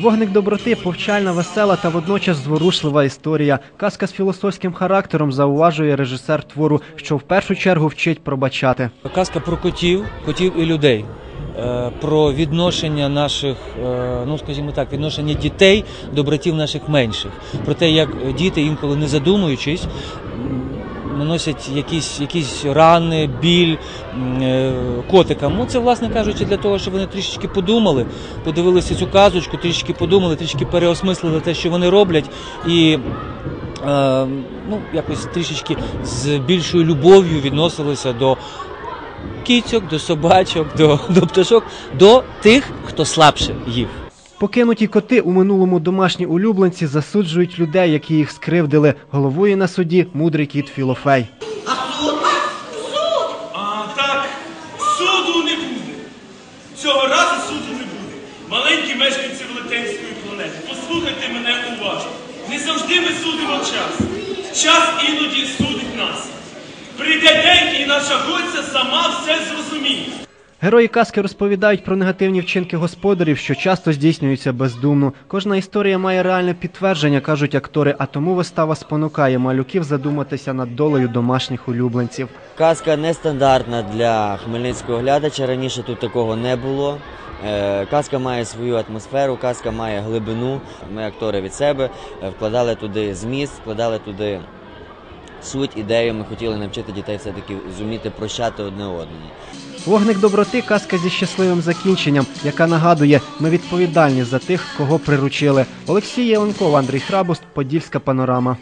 Вогник доброти повчальна, весела та водночас зворушлива історія. Казка з філософським характером зауважує режисер твору, що в першу чергу вчить пробачати. Казка про котів, котів і людей. Е, Про відношення наших, е, ну скажімо так, відношення дітей до братів наших менших. Про те, як діти інколи не задумуючись, наносять якісь, якісь рани, біль е, котикам. Ну це, власне кажучи, для того, щоб вони трішечки подумали, подивилися цю казочку, трішечки подумали, трішки переосмислили те, що вони роблять, і е, ну, якось трішечки з більшою любов'ю відносилися до кіцьок, до собачок, до, до пташок, до тих, хто слабше їх. Покинуті коти у минулому домашні улюбленці засуджують людей, які їх скривдили. Головує на суді мудрий кіт Філофей. А так, суду не буде. Цього разу суду не буде. Маленькі мешканці велетенської планети, послухайте мене уважно. Не завжди ми судимо час. Час іноді судить нас. Прийде день, і наша гойця сама все зрозуміє. Герої казки розповідають про негативні вчинки господарів, що часто здійснюються бездумно. Кожна історія має реальне підтвердження, кажуть актори, а тому вистава спонукає малюків задуматися над долею домашніх улюбленців. Казка нестандартна для хмельницького глядача. Раніше тут такого не було. Е, Казка має свою атмосферу, казка має глибину. Ми, актори від себе, е, вкладали туди зміст, вкладали туди суть, ідею. Ми хотіли навчити дітей все-таки зуміти прощати одне одному. Вогник доброти казка зі щасливим закінченням, яка нагадує, ми відповідальні за тих, кого приручили. Олексій Єленков, Андрій Храбуст, Подільська панорама.